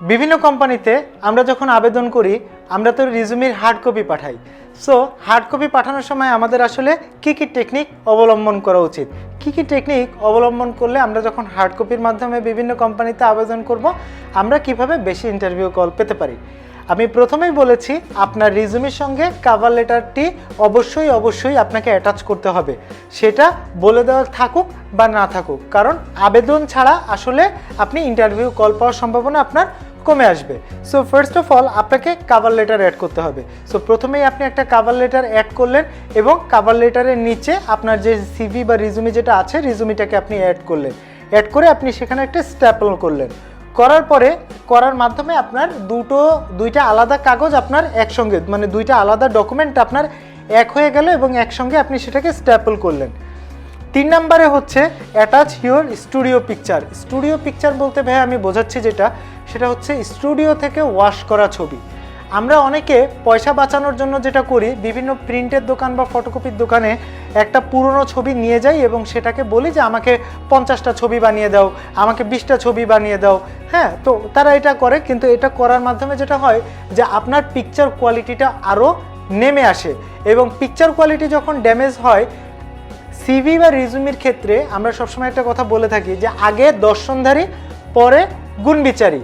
বিভিন্ন কোম্পানিতে আমরা যখন আবেদন করি, আমরা তো রিজুমির হার্ড কপি পাঠাই। সো হার্ড কপি পাঠানোর সময় আমাদের আসলে কী কী টেকনিক অবলম্বন করা উচিত? কী কী টেকনিক অবলম্বন করলে আমরা যখন হার্ড কপির মাধ্যমে বিভিন্ন কোম্পানিতে আবেদন করব, আমরা কীভাবে বেশি ইন্টারভিউ কল পেতে পারি? আমি প্রথমেই বলেছি, আপনার রিজুমির সঙ্গে কাভার লেটারটি অবশ্যই অবশ্যই আপনাকে অ্যাটাচ করতে হবে। সেটা বলে দেওয়া থাকুক বা না থাকুক, কারণ আবেদন ছাড়া আসলে আপনি ইন্টারভিউ কল পাওয়ার সম্ভাবনা আপনার কমে আসবে। সো ফার্স্ট অফ অল আপনাকে কাভার লেটার অ্যাড করতে হবে। সো প্রথমেই আপনি একটা কাভার লেটার অ্যাড করলেন এবং কাভার লেটারের নিচে আপনার যে সিভি বা রিজুমি যেটা আছে রিজুমিটাকে আপনি অ্যাড করলেন। অ্যাড করে আপনি সেখানে একটা স্ট্যাপল করলেন। করার পরে করার মাধ্যমে আপনার দুটো, দুইটা আলাদা কাগজ আপনার একসঙ্গে মানে দুইটা আলাদা ডকুমেন্ট আপনার এক হয়ে গেল এবং একসঙ্গে আপনি সেটাকে স্ট্যাপল করলেন। তিন নম্বরে হচ্ছে attach হিওর studio picture studio picture বলতে ভাই আমি বোঝাচ্ছি যেটা, সেটা হচ্ছে স্টুডিও থেকে ওয়াশ করা ছবি। আমরা অনেকে পয়সা বাঁচানোর জন্য যেটা করি, বিভিন্ন প্রিন্টের দোকান বা ফটোকপির দোকানে একটা পুরনো ছবি নিয়ে যাই এবং সেটাকে বলি যে, আমাকে পঞ্চাশটা ছবি বানিয়ে দাও, আমাকে বিশটা ছবি বানিয়ে দাও। হ্যাঁ তো তারা এটা করে, কিন্তু এটা করার মাধ্যমে যেটা হয় যে, আপনার পিকচার কোয়ালিটিটা আরও নেমে আসে এবং পিকচার কোয়ালিটি যখন ড্যামেজ হয় সিভি বা রিজুমির ক্ষেত্রে আমরা সবসময় একটা কথা বলে থাকি যে, আগে দর্শনধারী, পরে গুণবিচারী।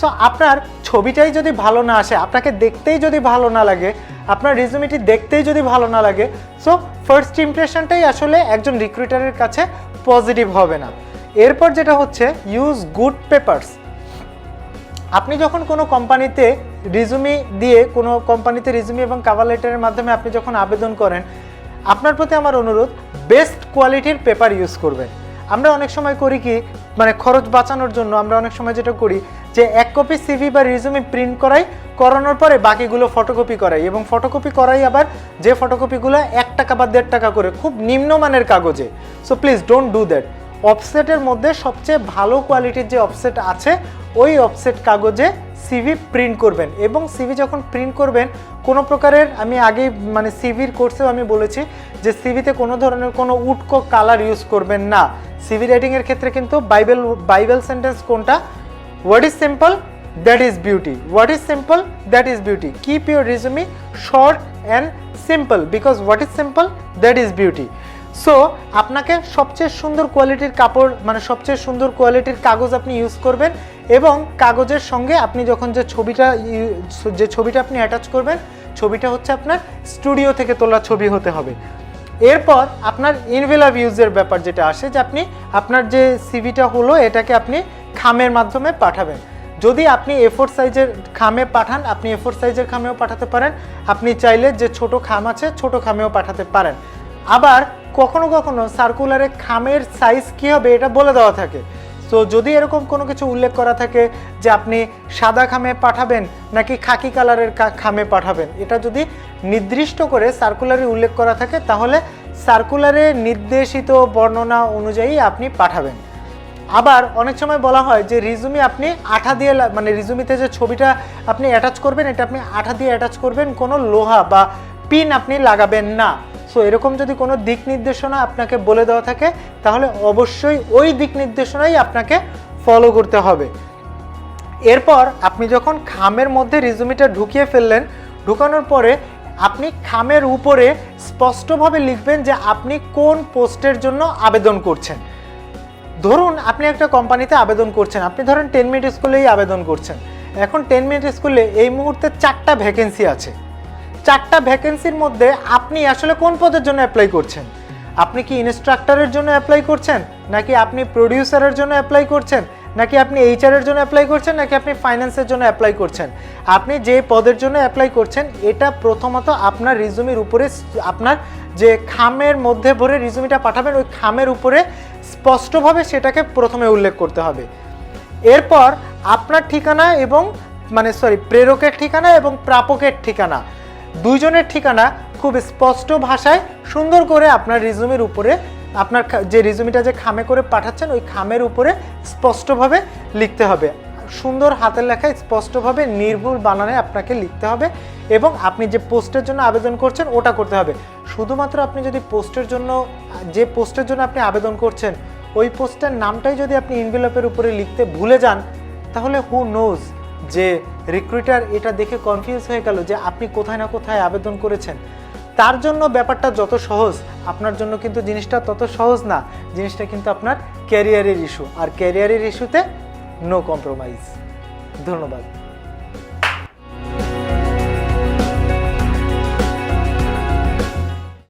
সো আপনার ছবিটাই যদি ভালো না আসে, আপনাকে দেখতেই যদি ভালো না লাগে, আপনার রিজুমিটি দেখতেই যদি ভালো না লাগে সো ফার্স্ট ইমপ্রেশনটাই আসলে একজন রিক্রুটারের কাছে পজিটিভ হবে না। এরপর যেটা হচ্ছে ইউজ গুড পেপারস আপনি যখন কোনো কোম্পানিতে রিজুমি দিয়ে, কোনো কোম্পানিতে রিজুমি এবং কাভার লেটারের মাধ্যমে আপনি যখন আবেদন করেন, আপনার প্রতি আমার অনুরোধ বেস্ট কোয়ালিটির পেপার ইউজ করবেন। আমরা অনেক সময় করি কি মানে খরচ বাঁচানোর জন্য আমরা অনেক সময় যেটা করি যে এক কপি সিভি বা রিজুমি প্রিন্ট করাই, করানোর পরে বাকিগুলো ফটোকপি করাই এবং ফটোকপি করাই আবার যে ফটোকপিগুলো এক টাকা বা দেড় টাকা করে খুব নিম্নমানের কাগজে। So please don't do that অফসেটের মধ্যে সবচেয়ে ভালো কোয়ালিটির যে অফসেট আছে, ওই অফসেট কাগজে সিভি প্রিন্ট করবেন এবং সিভি যখন প্রিন্ট করবেন, কোনো প্রকারের আমি আগেই মানে সিভির কোর্সেও আমি বলেছি যে সিভিতে কোনো ধরনের কোনো উটকো কালার ইউজ করবেন না। সিভি রাইটিংয়ের ক্ষেত্রে কিন্তু বাইবেল বাইবেল সেন্টেন্স কোনটা? What is simple that is beauty what is simple that is beauty keep your resume short and simple because what is simple that is beauty so আপনাকে সবচেয়ে সুন্দর কোয়ালিটির কাপড় মানে সবচেয়ে সুন্দর কোয়ালিটির কাগজ আপনি ইউজ করবেন এবং কাগজের সঙ্গে আপনি যখন যে ছবিটা যে ছবিটা আপনি অ্যাটাচ করবেন, ছবিটা হচ্ছে আপনার স্টুডিও থেকে তোলা ছবি হতে হবে। এরপর আপনার ইনভেলা ইউজের ব্যাপার যেটা আসে যে আপনি আপনার যে সিভিটা হলো, এটাকে আপনি খামের মাধ্যমে পাঠাবেন। যদি আপনি এফোর সাইজের খামে পাঠান, আপনি এফোর সাইজের খামেও পাঠাতে পারেন। আপনি চাইলে যে ছোট খাম আছে, ছোট খামেও পাঠাতে পারেন। আবার কখনো কখনো সার্কুলারে খামের সাইজ কী হবে, এটা বলে দেওয়া থাকে। তো যদি এরকম কোনো কিছু উল্লেখ করা থাকে যে আপনি সাদা খামে পাঠাবেন নাকি খাকি কালারের খামে পাঠাবেন, এটা যদি নির্দিষ্ট করে সার্কুলারে উল্লেখ করা থাকে, তাহলে সার্কুলারে নির্দেশিত বর্ণনা অনুযায়ী আপনি পাঠাবেন। আবার অনেক সময় বলা হয় যে রিজুমি আপনি আঠা দিয়ে মানে রিজুমিতে যে ছবিটা আপনি অ্যাটাচ করবেন, এটা আপনি আঠা দিয়ে অ্যাটাচ করবেন, কোনো লোহা বা পিন আপনি লাগাবেন না। সো এরকম যদি কোনো দিক নির্দেশনা আপনাকে বলে দেওয়া থাকে, তাহলে অবশ্যই ওই দিক নির্দেশনাই আপনাকে ফলো করতে হবে। এরপর আপনি যখন খামের মধ্যে রিজুমিটা ঢুকিয়ে ফেললেন, ঢুকানোর পরে আপনি খামের উপরে স্পষ্টভাবে লিখবেন যে আপনি কোন পোস্টের জন্য আবেদন করছেন। ধরুন আপনি একটা কোম্পানিতে আবেদন করছেন, আপনি ধরেন টেন মিনিট স্কুলেই আবেদন করছেন। এখন টেন মিনিট স্কুলে এই মুহূর্তে চারটা ভ্যাকেন্সি আছে। চারটা ভ্যাকেন্সির মধ্যে আপনি আসলে কোন পদের জন্য অ্যাপ্লাই করছেন? আপনি কি ইনস্ট্রাক্টরের জন্য অ্যাপ্লাই করছেন? নাকি আপনি প্রডিউসারের জন্য অ্যাপ্লাই করছেন? নাকি আপনি এইচআর এর জন্য অ্যাপ্লাই করছেন? নাকি আপনি ফাইন্যান্সের জন্য অ্যাপ্লাই করছেন? আপনি যে পদের জন্য অ্যাপ্লাই করছেন, এটা প্রথমত আপনার রিজুমির উপরে আপনার যে খামের মধ্যে ভরে রিজুমিটা পাঠাবেন, ওই খামের উপরে স্পষ্টভাবে সেটাকে প্রথমে উল্লেখ করতে হবে। এরপর আপনার ঠিকানা এবং মানে সরি প্রেরকের ঠিকানা এবং প্রাপকের ঠিকানা। দুইজনের ঠিকানা খুব স্পষ্ট ভাষায় সুন্দর করে আপনার রিজুমির উপরে, আপনার যে রিজুমিটা যে খামে করে পাঠাচ্ছেন, ওই খামের উপরে স্পষ্টভাবে লিখতে হবে। সুন্দর হাতের লেখায় স্পষ্টভাবে নির্ভুল বানানে আপনাকে লিখতে হবে এবং আপনি যে পোস্টের জন্য আবেদন করছেন, ওটা করতে হবে। শুধুমাত্র আপনি যদি পোস্টের জন্য, যে পোস্টের জন্য আপনি আবেদন করছেন, ওই পোস্টের নামটাই যদি আপনি ইনভেলপের উপরে লিখতে ভুলে যান, তাহলে হু নোজ যে রিক্রুটার এটা দেখে কনফিউজ হয়ে গেল যে আপনি কোথায় না কোথায় আবেদন করেছেন। তার জন্য ব্যাপারটা যত সহজ, আপনার জন্য কিন্তু জিনিসটা তত সহজ না। জিনিসটা কিন্তু আপনার ক্যারিয়ারের ইস্যু আর ক্যারিয়ারের ইস্যুতে নো কম্প্রোমাইজ ধন্যবাদ।